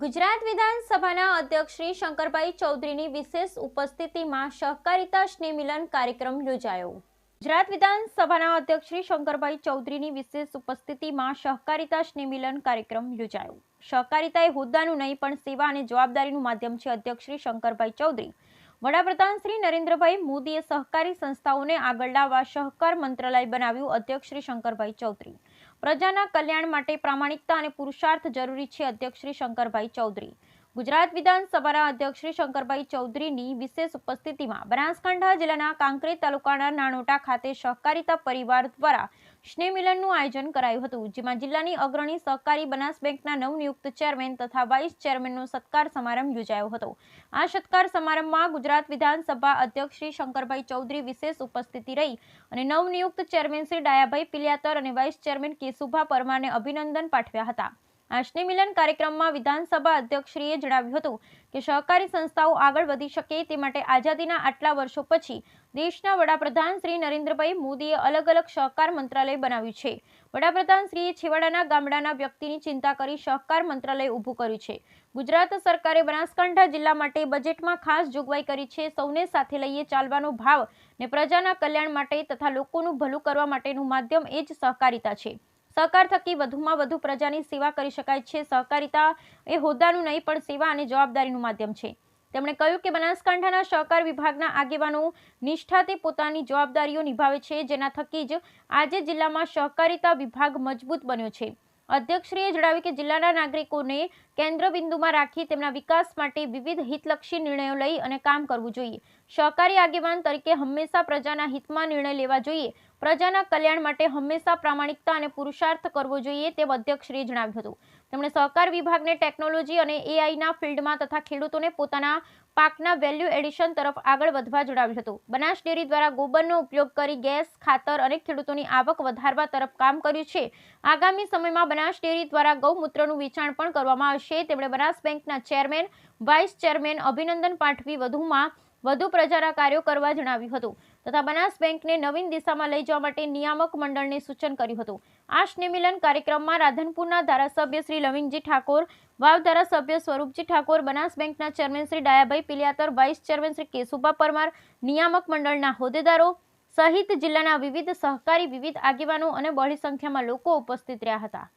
ગુજરાત વિધાનસભાના અધ્યક્ષ શ્રી શંકરભાઈ ચૌધરીની વિશેષ ઉપસ્થિતિમાં સહકારિતા સ્નેહમિલન કાર્યક્રમ યોજાયો. ગુજરાત વિધાનસભાના અધ્યક્ષ શ્રી શંકરભાઈ ચૌધરીની વિશેષ ઉપસ્થિતિમાં સહકારિતા સ્નેહમિલન કાર્યક્રમ યોજાયો. સહકારિતા એ હોદ્દાનું નહીં, પણ સેવા અને જવાબદારીનું માધ્યમ છે અધ્યક્ષ શ્રી શંકરભાઈ ચૌધરી. વડાપ્રધાન શ્રી નરેન્દ્રભાઈ મોદીએ સહકારી સંસ્થાઓને આગળ લાવવા સહકાર મંત્રાલય બનાવ્યું, અધ્યક્ષ શ્રી શંકરભાઈ ચૌધરી. પ્રજાના કલ્યાણ માટે પ્રામાણિકતા અને પુરુષાર્થ જરૂરી છે, અધ્યક્ષ શ્રી શંકરભાઈ ચૌધરી. ગુજરાત વિધાનસભાના અધ્યક્ષ શ્રી શંકરભાઈ ચૌધરીની વિશેષ ઉપસ્થિતિમાં બનાસકાંઠા જિલ્લાના કાંકરેજ તાલુકાના નાનોટા ખાતે સહકારિતા પરિવાર દ્વારા સ્નેહ મિલનનું આયોજન કરાયું હતું, જેમાં જિલ્લાની અગ્રણી સહકારી બનાસ બેંકના નવનિયુક્ત ચેરમેન તથા વાઇસ ચેરમેનનો સત્કાર સમારંભ યોજાયો હતો. આ સત્કાર સમારંભમાં ગુજરાત વિધાનસભા અધ્યક્ષ શ્રી શંકરભાઈ ચૌધરી વિશેષ ઉપસ્થિતિ રહી અને નવનિયુક્ત ચેરમેન શ્રી ડાયાભાઈ પિલિયાતર અને વાઇસ ચેરમેન કેશુભા પરમારને અભિનંદન પાઠવ્યા હતા. આ મિલન કાર્યક્રમમાં વિધાનસભા અધ્યક્ષશ્રીએ જણાવ્યું હતું કે સહકારી સંસ્થાઓ આગળ વધી શકે તે માટે આઝાદીના આટલા વર્ષો પછી દેશના વડાપ્રધાન શ્રી નરેન્દ્રભાઈ મોદીએ અલગ અલગ સહકાર મંત્રાલય બનાવ્યું છે. વડાપ્રધાન શ્રીએ છેવાડાના ગામડાના વ્યક્તિની ચિંતા કરી સહકાર મંત્રાલય ઊભું કર્યું છે. ગુજરાત સરકારે બનાસકાંઠા જિલ્લા માટે બજેટમાં ખાસ જોગવાઈ કરી છે. સૌને સાથે લઈએ ચાલવાનો ભાવ ને પ્રજાના કલ્યાણ માટે તથા લોકોનું ભલું કરવા માટેનું માધ્યમ એ જ સહકારિતા છે. સહકાર થકી વધુમાં વધુ પ્રજાની સેવા કરી શકાય છે. સહકારિતા એ હોદ્દાનું નહીં, પણ સેવા અને જવાબદારીનું માધ્યમ છે. તેમણે કહ્યું કે બનાસકાંઠાના સહકાર વિભાગના આગેવાનો નિષ્ઠાથી પોતાની જવાબદારીઓ નિભાવે છે, જેના થકી જ આજે જિલ્લામાં સહકારિતા વિભાગ મજબૂત બન્યો છે. અધ્યક્ષશ્રીએ જણાવ્યું કે જિલ્લાના નાગરિકોને કેન્દ્ર બિંદુમાં રાખી તેમના વિકાસ માટે વિવિધ હિતલક્ષી નિર્ણયો લઈ અને કામ કરવું જોઈએ. સહકારી આગેવાન તરીકે હંમેશા પ્રજાના હિતમાં નિર્ણય લેવા જોઈએ. પ્રજાના કલ્યાણ માટે હંમેશા પ્રામાણિકતા અને પુરુષાર્થ કરવો જોઈએ તેમ અધ્યક્ષશ્રીએ જણાવ્યું હતું. તેમણે સહકાર વિભાગને ટેકનોલોજી અને એઆઈના ફિલ્ડમાં તથા ખેડૂતોને પોતાના પાકના વેલ્યુ એડિશન તરફ આગળ વધવા જણાવ્યું હતું. બનાસ ડેરી દ્વારા ગોબરનો ઉપયોગ કરી ગેસ, ખાતર અને ખેડૂતોની આવક વધારવા તરફ કામ કર્યું છે. આગામી સમયમાં બનાસ ડેરી દ્વારા ગૌમૂત્રનું વેચાણ પણ કરવામાં આવશે. તેમણે બનાસ બેંકના ચેરમેન, વાઇસ ચેરમેન અભિનંદન પાઠવી વધુમાં વધુ પ્રજાના કાર્યો કરવા જણાવ્યું હતું. તથા બનાસ બેંકને નવીન દિશામાં લઈ જવા માટે નિયામક મંડળને સૂચન કર્યું હતું. આ સ્નેહમિલન કાર્યક્રમમાં રાધનપુરના ધારાસભ્ય શ્રી લવિંગજી ઠાકોર, વાવ ધારાસભ્ય સ્વરૂપજી ઠાકોર, બનાસ બેંકના chairman Shri Dayabhai Piliyatar, vice chairman Shri Keshubha Parmar, નિયામક મંડળના હોદ્દેદારો સહિત જિલ્લાના વિવિધ સહકારી વિવિધ આગેવાનો અને બહોળી સંખ્યામાં લોકો ઉપસ્થિત રહ્યા હતા.